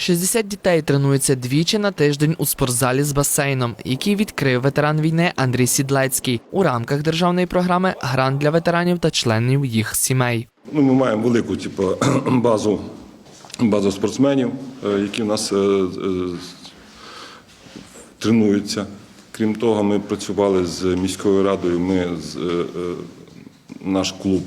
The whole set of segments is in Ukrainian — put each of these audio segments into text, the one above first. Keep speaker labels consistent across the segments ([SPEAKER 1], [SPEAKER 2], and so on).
[SPEAKER 1] 60 дітей тренуються двічі на тиждень у спортзалі з басейном, який відкрив ветеран війни Андрій Сідлецький у рамках державної програми Грант для ветеранів та членів їх сімей.
[SPEAKER 2] Ну, ми маємо велику типу, базу, базу спортсменів, е, які в нас е, е, тренуються. Крім того, ми працювали з міською радою. Ми з, наш клуб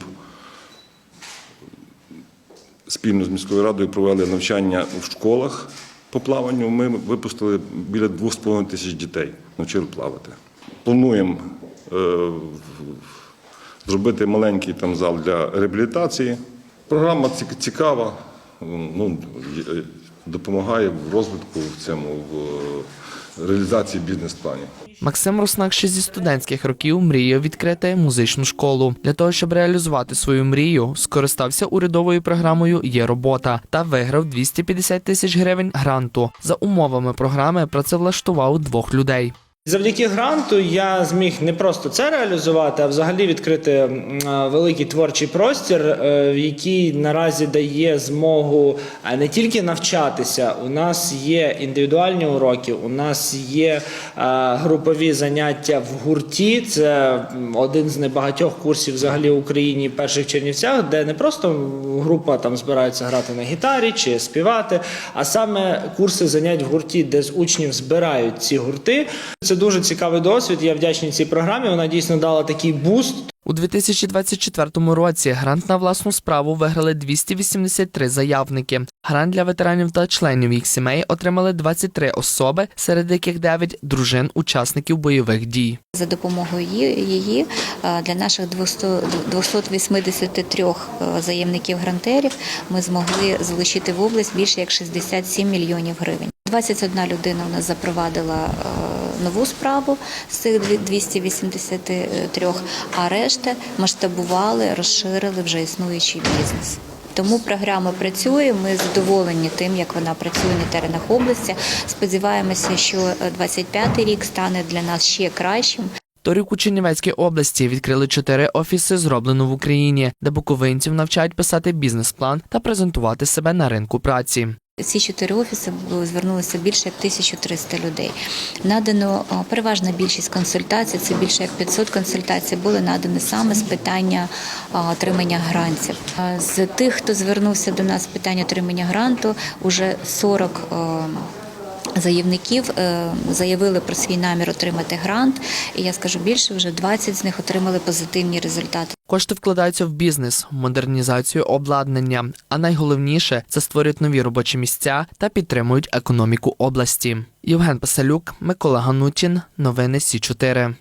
[SPEAKER 2] спільно з міською радою провели навчання в школах по плаванню. Ми випустили біля 2,5 тисяч дітей, навчили плавати. Плануємо е, зробити маленький там зал для реабілітації. Програма ці- цікава, ну, е, допомагає в розвитку в цьому в реалізації бізнес-планів.
[SPEAKER 1] Максим Руснак ще зі студентських років мріяв відкрити музичну школу. Для того, щоб реалізувати свою мрію, скористався урядовою програмою Є робота та виграв 250 тисяч гривень гранту. За умовами програми працевлаштував двох людей.
[SPEAKER 3] Завдяки гранту я зміг не просто це реалізувати, а взагалі відкрити великий творчий простір, е, який наразі дає змогу е, не тільки навчатися. У нас є індивідуальні уроки, у нас є е, групові заняття в гурті. Це один з небагатьох курсів взагалі в Україні перших Чернівцях, де не просто група там збирається грати на гітарі чи співати, а саме курси занять в гурті, де з учнів збирають ці гурти. Це дуже цікавий досвід. Я вдячний цій програмі. Вона дійсно дала такий буст.
[SPEAKER 1] У 2024 році грант на власну справу виграли 283 заявники. Грант для ветеранів та членів їх сімей отримали 23 особи, серед яких 9 – дружин учасників бойових дій.
[SPEAKER 4] За допомогою її- для наших 200 283 е, заявників-грантерів ми змогли залучити в область більше як 67 мільйонів гривень. 21 людина у нас запровадила е, нову справу з цих дві- 283, а решта масштабували, розширили вже існуючий бізнес. Тому програма працює. Ми задоволені тим, як вона працює на теренах області. Сподіваємося, що 25-й рік стане для нас ще кращим.
[SPEAKER 1] Торік у Чернівецькій області відкрили чотири офіси, зроблено в Україні, де буковинців навчають писати бізнес-план та презентувати себе на ринку праці.
[SPEAKER 4] Ці чотири офіси звернулися більше як 1300 людей. Надано переважна більшість консультацій, це більше як 500 консультацій, були надані саме з питання отримання грантів. З тих, хто звернувся до нас з питання отримання гранту, уже 40 о, Заявників е, заявили про свій намір отримати грант, і я скажу більше, вже 20 з них отримали позитивні результати.
[SPEAKER 1] Кошти вкладаються в бізнес, модернізацію обладнання, а найголовніше це створюють нові робочі місця та підтримують економіку області. Євген Пасалюк, Микола Ганутін, новини Сі 4